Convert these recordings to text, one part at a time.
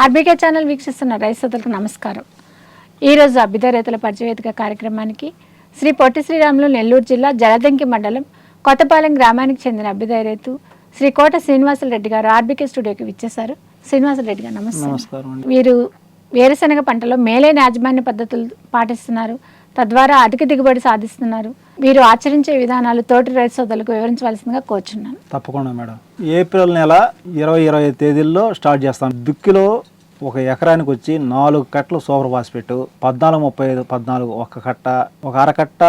RBK channel వీక్షిస్తున్న రైతులకు నమస్కారం. ఈరోజు అభ్యుదయ రైతుల పరిచయవేదిక కార్యక్రమానికి శ్రీ పొట్టి శ్రీరాములు నెల్లూరు జిల్లా జలదంకి మండలం కొత్తపాలెం గ్రామానికి చెందిన అభ్యుదయ రైతు శ్రీ కోట శ్రీనివాసులు రెడ్డి గారు ఆర్బీకే స్టూడియోకి విచ్చేశారు. శ్రీనివాసులు రెడ్డి గారు నమస్కారం వీరు వేరుశనగ పంటలో మేలైన యాజమాన్య పద్ధతులు పాటిస్తున్నారు. తద్వారా అధిక దిగుబడి సాధిస్తున్నారు. మీరు ఆచరించే విధానాలు తోటి రైతు సోదరులకు వివరించవలసిందిగా కోరుచున్నాను. తప్పకుండా మేడం. ఏప్రిల్ నెల ఇరవై ఇరవై తేదీల్లో స్టార్ట్ చేస్తాం. దుక్కిలో ఒక ఎకరానికి వచ్చి నాలుగు కట్టలు సూపర్ ఫాస్ఫేట్ పద్నాలుగు ముప్పై ఐదు పద్నాలుగు ఒక కట్ట ఒక అరకట్ట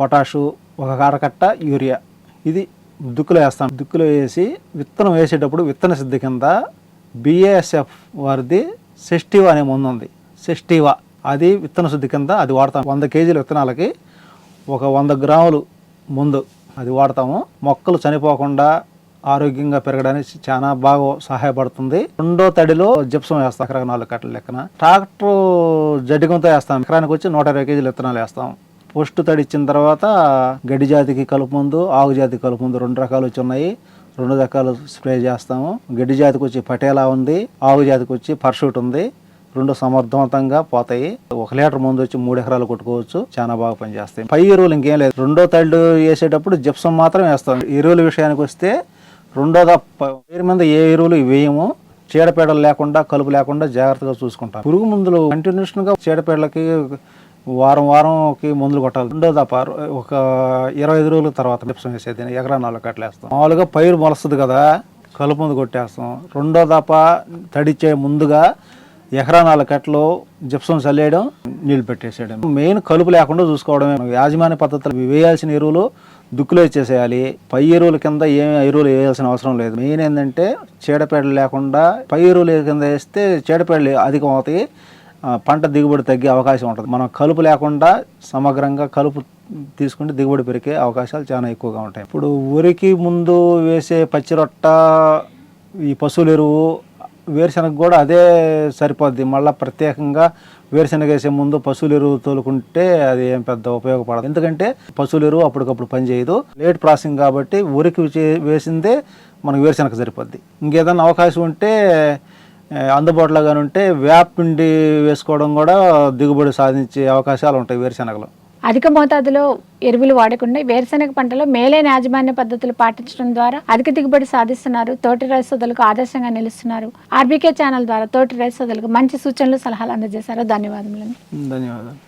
పొటాషు ఒక అరకట్ట యూరియా. ఇది దుక్కులో వేస్తాం. దుక్కులో వేసి విత్తనం వేసేటప్పుడు విత్తన సిద్ధి కింద బిఏఎస్ఎఫ్ వారిది సెస్టివా అనే ముందు ఉంది. సెస్టివా. అది విత్తన శుద్ధి కింద అది వాడతాం. వంద కేజీల విత్తనాలకి ఒక వంద గ్రాములు ముందు అది వాడతాము. మొక్కలు చనిపోకుండా ఆరోగ్యంగా పెరగడానికి చాలా బాగా సహాయపడుతుంది. రెండో తడిలో జిప్సం వేస్తాం ఎకరా నాలుగు కట్టల లెక్కన. ట్రాక్టర్ జడ్డికంతో వేస్తాం. ఎకరానికి వచ్చి నూట ఇరవై కేజీలు విత్తనాలు వేస్తాం. పోస్ట్ తడి ఇచ్చిన తర్వాత గడ్డి జాతికి కలుపు ముందు ఆగు జాతికి కలుపు ముందు రెండు రకాలు వచ్చి ఉన్నాయి. రెండు రకాలు స్ప్రే చేస్తాము. గడ్డి జాతికి వచ్చి పటేలా ఉంది ఆవు జాతికి వచ్చి పర్షూట్ ఉంది. రెండు సమర్థవంతంగా పోతాయి. ఒక లీటర్ ముందు వచ్చి మూడు ఎకరాలు కొట్టుకోవచ్చు. చాలా బాగా పనిచేస్తాయి. పై ఎరువులు ఇంకేం లేదు. రెండో తళ్ళు వేసేటప్పుడు జిప్సం మాత్రం వేస్తాం. ఎరువుల విషయానికి వస్తే రెండో పేరు మీద ఏ ఎరువులు వేయము. చీడపీడలు లేకుండా కలుపు లేకుండా జాగ్రత్తగా చూసుకుంటాం. పురుగు మందులు కంటిన్యూషన్గా చీడపీడలకి వారం వారంకి మందులు కొట్టాలి. రెండో తప్ప ఒక ఇరవై ఐదు రోజుల తర్వాత జిప్సం వేసేది. ఎకరా నాలుగు కట్టలేస్తాం. మామూలుగా పైరు మొలస్తుంది కదా కలుపు మందు కొట్టేస్తాం. రెండో దప తడిచే ముందుగా ఎకరా నాలుగు కట్టలు జిప్సం చల్లేయడం నీళ్ళు పెట్టేసేయడం. మెయిన్ కలుపు లేకుండా చూసుకోవడమే. యాజమాన్య పద్ధతులు వేయాల్సిన ఎరువులు దుక్కులో ఇచ్చేసేయాలి. పై ఎరువుల కింద ఏం ఎరువులు వేయాల్సిన అవసరం లేదు. మెయిన్ ఏంటంటే చీడపేడలు లేకుండా పై ఎరువుల కింద వేస్తే చీడపేడలు అధికం అవుతాయి పంట దిగుబడి తగ్గే అవకాశం ఉంటుంది. మనం కలుపు లేకుండా సమగ్రంగా కలుపు తీసుకుంటే దిగుబడి పెరిగే అవకాశాలు చాలా ఎక్కువగా ఉంటాయి. ఇప్పుడు ఉరికి ముందు వేసే పచ్చిరొట్ట ఈ పశువుల ఎరువు వేరుశనగ కూడా అదే సరిపోద్ది. మళ్ళీ ప్రత్యేకంగా వేరుశనగ వేసే ముందు పశువుల ఎరువు తోలుకుంటే అది ఏం పెద్ద ఉపయోగపడదు. ఎందుకంటే పశువుల ఎరువు అప్పటికప్పుడు పనిచేయదు. లేట్ ప్రాసెసింగ్ కాబట్టి ఉరికి వేసిందే మనకు వేరుశనగ సరిపోద్ది. ఇంకేదైనా అవకాశం ఉంటే అందుబాటులో కానీ ఉంటే వేప పిండి వేసుకోవడం కూడా దిగుబడి సాధించే అవకాశాలు ఉంటాయి వేరుశనగలో. అధిక మోతాదులో ఎరువులు వాడకుండా వేరుశనగ పంటలో మేలైన యాజమాన్య పద్ధతులు పాటించడం ద్వారా అధిక దిగుబడి సాధిస్తున్నారు. తోటి రైతు సోదరులకు ఆదర్శంగా నిలుస్తున్నారు. ఆర్బీకే ఛానల్ ద్వారా తోటి రైతు సోదరులకు మంచి సూచనలు సలహాలు అందజేశారు. ధన్యవాదములు ధన్యవాదాలు.